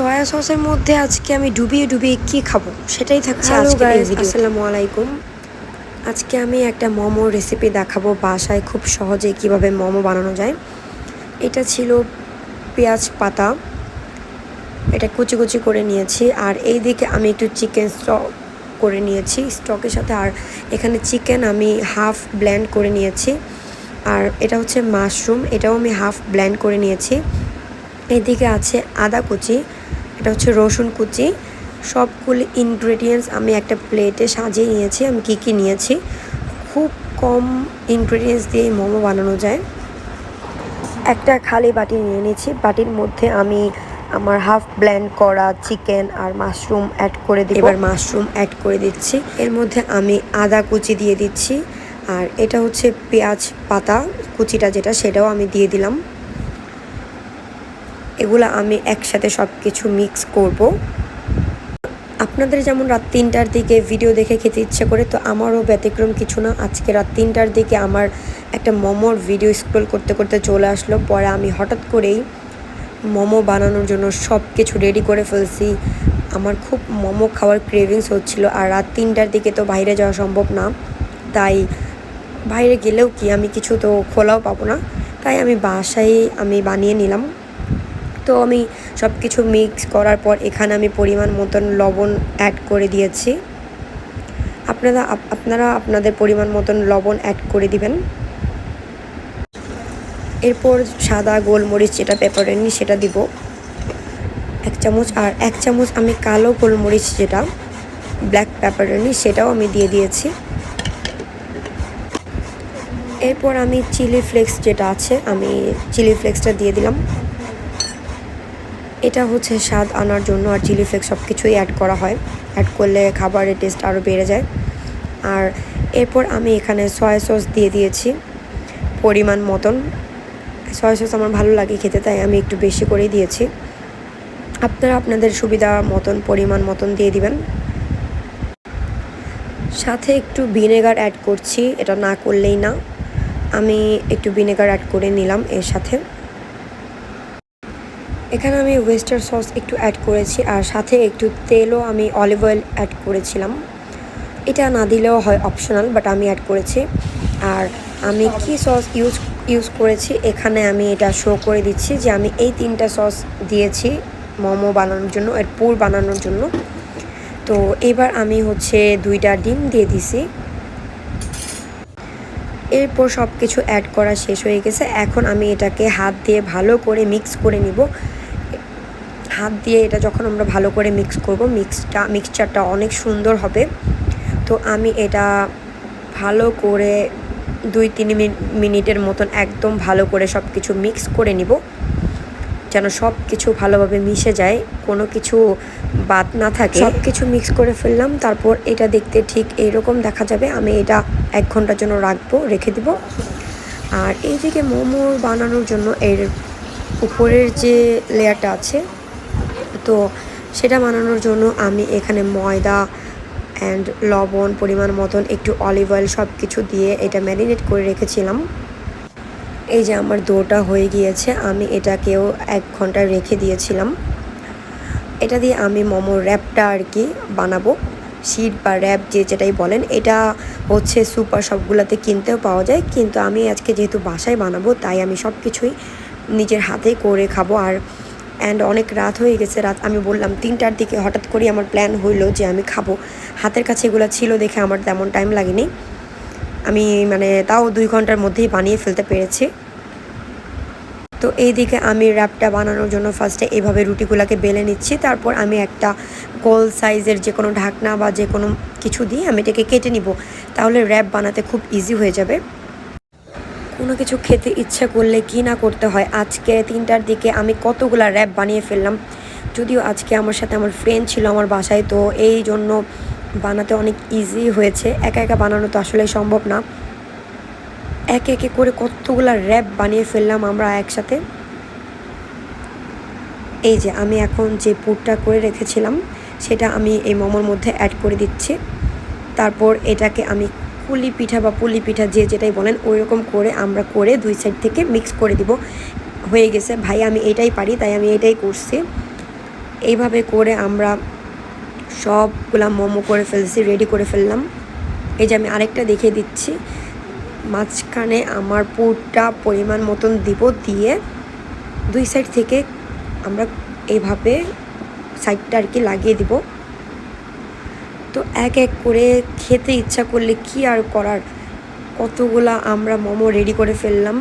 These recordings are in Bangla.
সয়া সসের মধ্যে আজকে আমি ডুবিয়ে ডুবিয়ে কি খাব? সেটাই থাকছে ভিডিও আসসালামু আলাইকুম। আজকে আমি একটা মোমো রেসিপি দেখাবো বাসায় খুব সহজে কীভাবে মোমো বানানো যায়। এটা ছিল পেঁয়াজ পাতা। এটা কুচি কুচি করে নিয়েছি। আর এই দিকে আমি একটু চিকেন স্টক করে নিয়েছি। স্টকের সাথে আর এখানে চিকেন আমি হাফ ব্ল্যান্ড করে নিয়েছি। আর এটা হচ্ছে মাশরুম এটাও আমি হাফ ব্ল্যান্ড করে নিয়েছি। এদিকে আছে আদা কুচি। এটা হচ্ছে রসুন কুচি। সবগুলি ইনগ্রেডিয়েন্টস আমি একটা প্লেটে সাজিয়ে নিয়েছি, আমি কী কী নিয়েছি? খুব কম ইনগ্রেডিয়েন্টস দিয়ে মোমো বানানো যায়। একটা খালি বাটি নিয়ে নিয়েছি, বাটির মধ্যে আমি আমার হাফ ব্ল্যান্ড করা চিকেন আর মাশরুম অ্যাড করে দিই এবার মাশরুম অ্যাড করে দিচ্ছি। এর মধ্যে আমি আদা কুচি দিয়ে দিচ্ছি। আর এটা হচ্ছে পেঁয়াজ পাতা, কুচিটা যেটা সেটাও আমি দিয়ে দিলাম। এগুলো আমি একসাথে সব কিছু মিক্স করব। আপনাদের যেমন রাত তিনটার দিকে ভিডিও দেখে খেতে ইচ্ছে করে, তো আমারও ব্যতিক্রম কিছু না। আজকে রাত তিনটার দিকে আমার একটা মোমোর ভিডিও স্ক্রোল করতে করতে চলে আসলো। পরে আমি হঠাৎ করেই মোমো বানানোর জন্য সব কিছু রেডি করে ফেলছি। আমার খুব মোমো খাওয়ার ক্রেভিংস হচ্ছিল। আর রাত তিনটার দিকে তো বাইরে যাওয়া সম্ভব না। তাই বাইরে গেলেও কি আমি কিছু তো খোলাও পাবো না। তাই আমি বাসায় আমি বানিয়ে নিলাম। তো আমি সব কিছু মিক্স করার পর এখানে আমি পরিমাণ মতন লবণ অ্যাড করে দিয়েছি। আপনারা আপনারা আপনাদের পরিমাণ মতন লবণ অ্যাড করে দিবেন। এরপর সাদা গোলমরিচ যেটা পেপারেনি সেটা দিব। এক চামচ আর এক চামচ আমি কালো গোলমরিচ যেটা ব্ল্যাক পেপারেনি সেটাও আমি দিয়ে দিয়েছি। এরপর আমি চিলি ফ্লেক্স যেটা আছে, আমি চিলি ফ্লেক্সটা দিয়ে দিলাম। এটা হচ্ছে স্বাদ আনার জন্য আর চিলি ফ্লেক্স সব কিছুই অ্যাড করা হয়। অ্যাড করলে খাবারের টেস্ট আরও বেড়ে যায়। আর এরপর আমি এখানে সয়া সস দিয়ে দিয়েছি পরিমাণ মতন। সয়া সস আমার ভালো লাগে খেতে, তাই আমি একটু বেশি করেই দিয়েছি। আপনারা আপনাদের সুবিধা মতন, পরিমাণ মতন দিয়ে দিবেন। সাথে একটু ভিনেগার অ্যাড করছি, এটা না করলেই না। আমি একটু ভিনেগার অ্যাড করে নিলাম এর সাথে। এখানে আমি ওয়েস্টার সস একটু অ্যাড করেছি, আর সাথে একটু তেলও আমি অলিভ অয়েল অ্যাড করেছিলাম। এটা না দিলেও হয় অপশনাল বাট আমি অ্যাড করেছি। আর আমি কি সস ইউজ ইউজ করেছি, এখানে আমি এটা শো করে দিচ্ছি যে আমি এই তিনটা সস দিয়েছি মোমো বানানোর জন্য, এর পুর বানানোর জন্য। তো এবার আমি হচ্ছে দুইটা ডিম দিয়ে দিছি। এরপর সব কিছু অ্যাড করা শেষ হয়ে গেছে। এখন আমি এটাকে হাত দিয়ে ভালো করে মিক্স করে নিব। হাত দিয়ে এটা যখন আমরা ভালো করে মিক্স করব মিক্সটা মিক্সচারটা অনেক সুন্দর হবে। তো আমি এটা ভালো করে দুই তিন মিনি- মিনিটের মতন একদম ভালো করে সব কিছু মিক্স করে নিব, যেন সব কিছু ভালোভাবে মিশে যায়, কোনো কিছু বাদ না থাকে। সব কিছু মিক্স করে ফেললাম, তারপর এটা দেখতে ঠিক এইরকম দেখা যাবে। আমি এটা এক ঘণ্টার জন্য রাখব, রেখে দিব। আর এইদিকে মোমো বানানোর জন্য এর উপরের যে লেয়ারটা আছে তো সেটা বানানোর জন্য আমি এখানে ময়দা অ্যান্ড লবণ, পরিমাণ মতন একটু অলিভ অয়েল সব কিছু দিয়ে এটা ম্যারিনেট করে রেখেছিলাম। এই যে আমার দোটা হয়ে গিয়েছে, আমি এটাকেও এক ঘণ্টা রেখে দিয়েছিলাম। এটা দিয়ে আমি মোমো র্যাপটা আর কি বানাবো। শিট বা র্যাপ যে যেটাই বলেন, এটা হচ্ছে সুপার সবগুলোতে কিনতেও পাওয়া যায়। কিন্তু আমি আজকে যেহেতু বাসায় বানাবো, তাই আমি সব কিছুই নিজের হাতেই করে খাব। আর অ্যান্ড অনেক রাত হয়ে গেছে, রাত আমি বললাম তিনটার দিকে হঠাৎ করেই আমার প্ল্যান হইল যে আমি খাব। হাতের কাছে এগুলো ছিল দেখে আমার তেমন টাইম লাগেনি। আমি মানে তাও দুই ঘণ্টার মধ্যেই বানিয়ে ফেলতে পেরেছি। তো এইদিকে আমি র্যাপটা বানানোর জন্য ফার্স্টে এইভাবে রুটিগুলোকে বেলে নিচ্ছি, তারপর আমি একটা গোল সাইজের যে কোনো ঢাকনা বা যে কোনো কিছু দিয়ে আমি এটাকে কেটে নিব। তাহলে র্যাপ বানাতে খুব ইজি হয়ে যাবে। কোনো কিছু খেতে ইচ্ছা করলে কি না করতে হয়? আজকে তিনটার দিকে আমি কতগুলা র্যাপ বানিয়ে ফেললাম। যদিও আজকে আমার সাথে আমার ফ্রেন্ড ছিল আমার বাসায়, তো এই জন্য বানাতে অনেক ইজি হয়েছে। একা একা বানানো তো আসলে সম্ভব না। একে একে করে কতগুলা র্যাপ বানিয়ে ফেললাম আমরা একসাথে। এই যে আমি এখন যে পুরটা করে রেখেছিলাম, সেটা আমি এই মোমোর মধ্যে অ্যাড করে দিচ্ছি। তারপর এটাকে আমি পুলি পিঠা বা পুলি পিঠা যে যেটাই বলেন ওই রকম করে আমরা করে দুই সাইড থেকে মিক্স করে দিব। হয়ে গেছে। ভাই, আমি এটাই পারি, তাই আমি এটাই করছি। এইভাবে করে আমরা সবগুলা মোমো করে ফেলছি রেডি করে ফেললাম। এই যে আমি আরেকটা দেখিয়ে দিচ্ছি। মাঝখানে আমার পুরটা পরিমাণ মতন দিব দিয়ে দুই সাইড থেকে আমরা এইভাবে সাইডটা আর কি লাগিয়ে দিব। তো এক এক করে খেতে ইচ্ছা করলে কি আর করার? কতগুলা আমরা মোমো রেডি করে ফেললাম।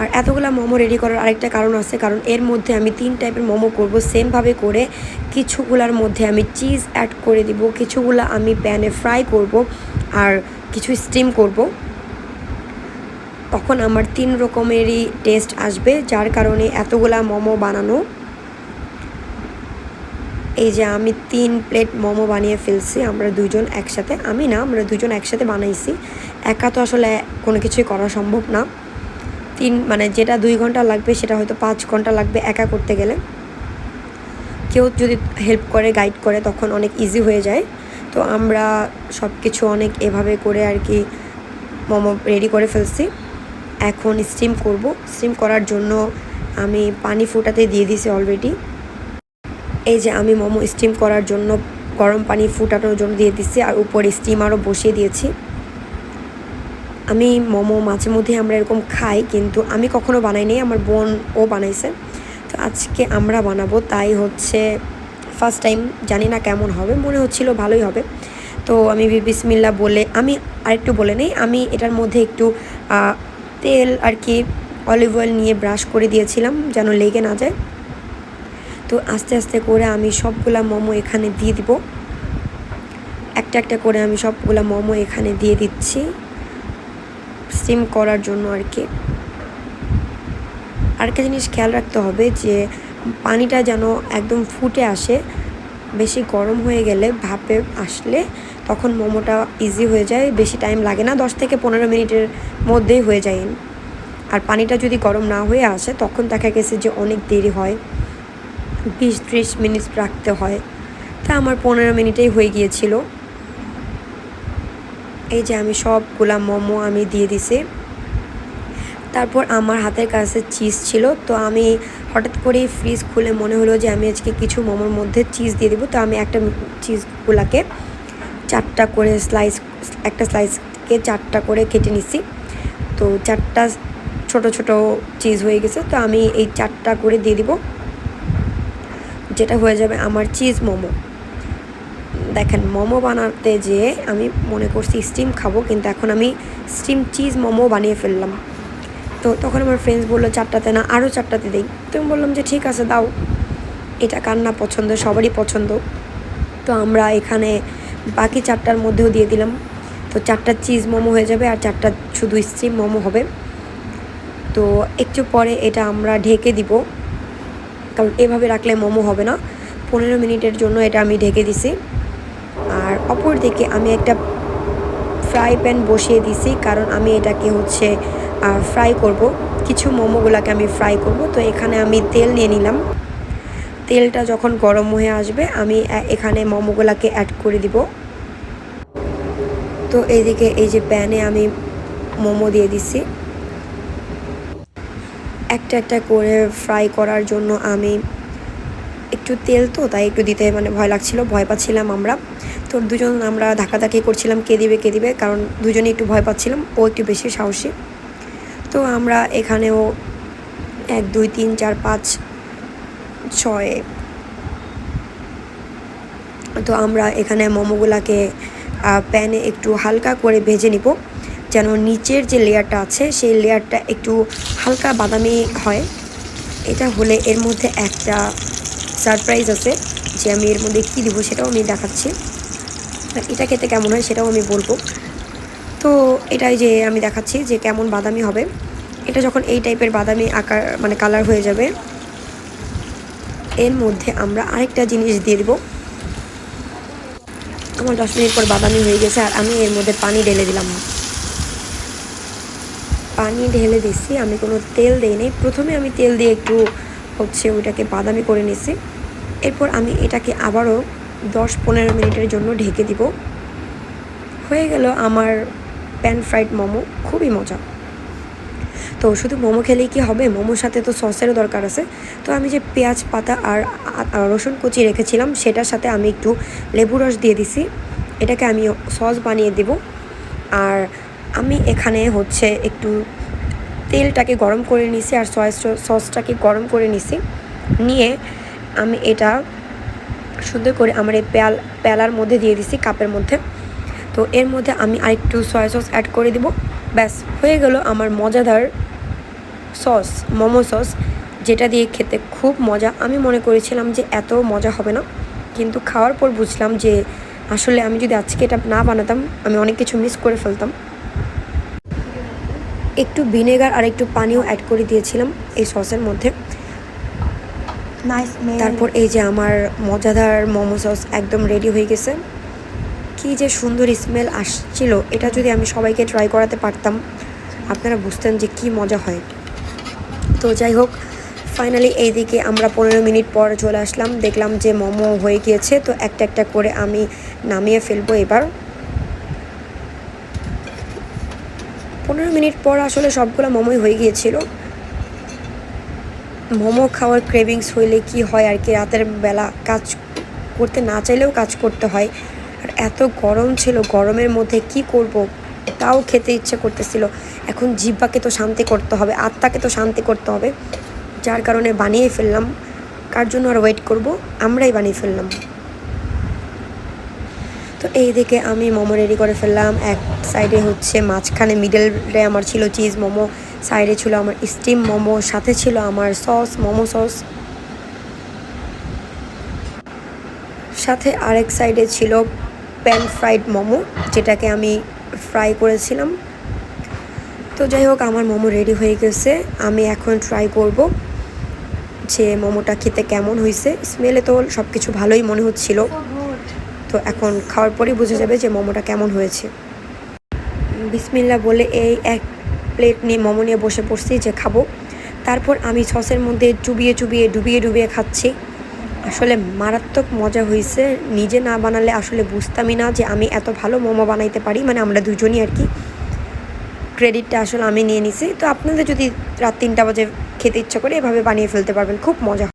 আর এতগুলা মোমো রেডি করার আরেকটা কারণ আছে, কারণ এর মধ্যে আমি তিন টাইপের মোমো করব। সেমভাবে করে কিছুগুলার মধ্যে আমি চিজ অ্যাড করে দিব, কিছুগুলা আমি প্যানে ফ্রাই করব আর কিছু স্টিম করব। তখন আমার তিন রকমেরই টেস্ট আসবে, যার কারণে এতগুলা মোমো বানানো এই যে আমি তিন প্লেট মোমো বানিয়ে ফেলছি, আমরা দুজন একসাথে। আমি না, আমরা দুজন একসাথে বানাইছি। একা তো আসলে কোনো কিছুই করা সম্ভব না। তিন মানে যেটা দুই ঘণ্টা লাগবে, সেটা হয়তো পাঁচ ঘণ্টা লাগবে একা করতে গেলে। কেউ যদি হেল্প করে গাইড করে, তখন অনেক ইজি হয়ে যায়। তো আমরা সব কিছু অনেক এভাবে করে আর কি মোমো রেডি করে ফেলছি। এখন স্টিম করব। স্টিম করার জন্য আমি পানি ফুটাতে দিয়ে দিছি অলরেডি এই যে আমি মোমো স্টিম করার জন্য গরম পানি ফুটানোর জন্য দিয়ে দিচ্ছি আর উপরে স্টিমারও বসিয়ে দিয়েছি। আমি মোমো মাঝে মধ্যে আমরা এরকম খাই কিন্তু আমি কখনো বানাইনি আমার বোন ও বানাইছে। তো আজকে আমরা বানাবো, তাই হচ্ছে ফার্স্ট টাইম জানি না কেমন হবে, মনে হচ্ছিল ভালোই হবে। তো আমি বিসমিল্লা বলে, আমি আরেকটু বলে নেই, আমি এটার মধ্যে একটু তেল আর কি অলিভ অয়েল নিয়ে ব্রাশ করে দিয়েছিলাম যেন লেগে না যায়। তো আস্তে আস্তে করে আমি সবগুলা মোমো এখানে দিয়ে দিব। একটা একটা করে আমি সবগুলা মোমো এখানে দিয়ে দিচ্ছি। স্টিম করার জন্য আর কি। আরেকটা জিনিস খেয়াল রাখতে হবে যে, পানিটা যেন একদম ফুটে আসে, বেশি গরম হয়ে গেলে, ভাপে আসলে তখন মোমোটা ইজি হয়ে যায়, বেশি টাইম লাগে না, দশ থেকে পনেরো মিনিটের মধ্যেই হয়ে যায়। আর পানিটা যদি গরম না হয়ে আসে, তখন দেখা গেছে যে অনেক দেরি হয়। বিশ ত্রিশ মিনিট রাখতে হয়। তা আমার পনেরো মিনিটেই হয়ে গিয়েছিল। এই যে আমি সবগুলা মোমো আমি দিয়ে দিছি। তারপর আমার হাতের কাছে চিজ ছিল। তো আমি হঠাৎ করেই ফ্রিজ খুলে মনে হলো যে আমি আজকে কিছু মোমোর মধ্যে চিজ দিয়ে দেবো। তো আমি একটা চিজগুলাকে চারটা করে স্লাইস একটা স্লাইসকে চারটা করে কেটে নিছি। তো চারটা ছোট ছোট চিজ হয়ে গেছে। তো আমি এই চারটা করে দিয়ে দিব। যেটা হয়ে যাবে আমার চিজ মোমো। দেখেন, মোমো বানাতে যেয়ে আমি মনে করছি স্টিম খাব, কিন্তু এখন আমি স্টিম চিজ মোমো বানিয়ে ফেললাম। তো তখন আমার ফ্রেন্ডস বলল, চারটাতে না আরও চারটাতে দিই। তো আমি বললাম যে, ঠিক আছে, দাও। এটা কার না পছন্দ? সবারই পছন্দ। তো আমরা এখানে বাকি চারটার মধ্যেও দিয়ে দিলাম। তো চারটা চিজ মোমো হয়ে যাবে আর চারটা শুধু স্টিম মোমো হবে। তো একটু পরে এটা আমরা ঢেকে দিব। কারণ এভাবে রাখলে মোমো হবে না। পনেরো মিনিটের জন্য এটা আমি ঢেকে দিছি। আর অপর দিকে আমি একটা ফ্রাই প্যান বসিয়ে দিছি, কারণ আমি এটাকে হচ্ছে ফ্রাই করব। কিছু মোমোগুলোকে আমি ফ্রাই করব। তো এখানে আমি তেল নিয়ে নিলাম। তেলটা যখন গরম হয়ে আসবে, আমি এখানে মোমোগুলোকে অ্যাড করে দিব। তো এইদিকে এই যে প্যানে আমি মোমো দিয়ে দিছি। একটা একটা করে ফ্রাই করার জন্য আমি একটু তেল তো, তাই একটু দিতে মানে ভয় লাগছিল, ভয় পাচ্ছিলাম আমরা। তো দুজন আমরা ধাক্কাধাক্কি করছিলাম, কে দিবে কে দিবে, কারণ দুজনে একটু ভয় পাচ্ছিলাম, ও একটু বেশি সাহসী। তো আমরা এখানেও এক, দুই, তিন, চার, পাঁচ, ছয়, তো আমরা এখানে মোমোগুলাকে প্যানে একটু হালকা করে ভেজে নিব। যেন নিচের যে লেয়ারটা আছে, সেই লেয়ারটা একটু হালকা বাদামি হয়। এটা হলে এর মধ্যে একটা সারপ্রাইজ আছে যে আমি এর মধ্যে কী দেবো সেটাও আমি দেখাচ্ছি। এটা খেতে কেমন হয় সেটাও আমি বলব। তো এটাই যে আমি দেখাচ্ছি যে কেমন বাদামি হবে। এটা যখন এই টাইপের বাদামি আকার মানে কালার হয়ে যাবে, এর মধ্যে আমরা আরেকটা জিনিস দিয়ে দেবো। আমার দশ মিনিট পর বাদামি হয়ে গেছে আর আমি এর মধ্যে পানি ঢেলে দিলাম। পানি ঢেলে দিচ্ছি আমি কোনো তেল দিইনি প্রথমে আমি তেল দিয়ে একটু হচ্ছে ওইটাকে বাদামি করে নিছি। এরপর আমি এটাকে আবারও দশ পনেরো মিনিটের জন্য ঢেকে দিব। হয়ে গেল আমার প্যান ফ্রাইড মোমো, খুবই মজা। তো শুধু মোমো খেলেই কি হবে? মোমোর সাথে তো সসেরও দরকার আছে। তো আমি যে পেঁয়াজ পাতা আর রসুন কুচি রেখেছিলাম, সেটার সাথে আমি একটু লেবু রস দিয়ে দিছি। এটাকে আমি সস বানিয়ে দেব। আর আমি এখানে হচ্ছে একটু তেলটাকে গরম করে নিছি আর সয়া সসটাকে গরম করে নিছি। নিয়ে আমি এটা সুন্দর করে আমার এই পেয়াল, পেয়ালার মধ্যে দিয়ে দিছি কাপের মধ্যে। তো এর মধ্যে আমি আরেকটু সয়া সস অ্যাড করে দিব। ব্যাস, হয়ে গেল আমার মজাদার সস, মোমো সস, যেটা দিয়ে খেতে খুব মজা। আমি মনে করেছিলাম যে এত মজা হবে না, কিন্তু খাওয়ার পর বুঝলাম যে আসলে আমি যদি আজকে এটা না বানাতাম, আমি অনেক কিছু মিস করে ফেলতাম। একটু ভিনেগার আর একটু পানিও অ্যাড করে দিয়েছিলাম এই সসের মধ্যে। তারপর এই যে আমার মজাদার মোমো সস একদম রেডি হয়ে গেছে। কি যে সুন্দর স্মেল আসছিল এটা যদি আমি সবাইকে ট্রাই করাতে পারতাম আপনারা বুঝতেন যে কি মজা হয়। তো যাই হোক ফাইনালি এইদিকে আমরা পনেরো মিনিট পর চলে আসলাম দেখলাম যে মোমো হয়ে গিয়েছে তো একটা একটা করে আমি নামিয়ে ফেলব এবার। পনেরো মিনিট পর আসলে সবগুলো মোমোই হয়ে গিয়েছিল। মোমো খাওয়ার ক্রেভিংস হইলে কি হয় আর কি? রাতের বেলা কাজ করতে না চাইলেও কাজ করতে হয়। আর এত গরম ছিল, গরমের মধ্যে কি করব? তাও খেতে ইচ্ছে করতেছিল। এখন জিব্বাকে তো শান্তি করতে হবে, আত্মাকে তো শান্তি করতে হবে। যার কারণে বানিয়ে ফেললাম। কার জন্য আর ওয়েট করব? আমরাই বানিয়ে ফেললাম। তো এই দিকে আমি মোমো রেডি করে ফেললাম। এক সাইডে হচ্ছে মাঝখানে মিডলে আমার ছিল চিজ মোমো সাইডে ছিল আমার স্টিম মোমো, সাথে ছিল আমার সস মোমো সস সাথে আরেক সাইডে ছিল প্যান ফ্রাইড মোমো, যেটাকে আমি ফ্রাই করেছিলাম। তো যাই হোক, আমার মোমো রেডি হয়ে গেছে। আমি এখন ট্রাই করব যে মোমোটা খেতে কেমন হয়েছে। স্মেলে তো সব কিছু ভালোই মনে হচ্ছিল। তো এখন খাওয়ার পরেই বোঝা যাবে যে মোমোটা কেমন হয়েছে। বিসমিল্লা বলে এই এক প্লেট নিয়ে মোমো নিয়ে বসে পড়ছি যে খাব। তারপর আমি সসের মধ্যে চুবিয়ে চুবিয়ে ডুবিয়ে ডুবিয়ে খাচ্ছি। আসলে মারাত্মক মজা হয়েছে। নিজে না বানালে আসলে বুঝতামই না যে আমি এত ভালো মোমো বানাইতে পারি। মানে আমরা দুজনই আর কি। ক্রেডিটটা আসলে আমি নিয়ে নিছি। তো আপনাদের যদি রাত তিনটা বাজে খেতে ইচ্ছা করে এভাবে বানিয়ে ফেলতে পারবেন, খুব মজা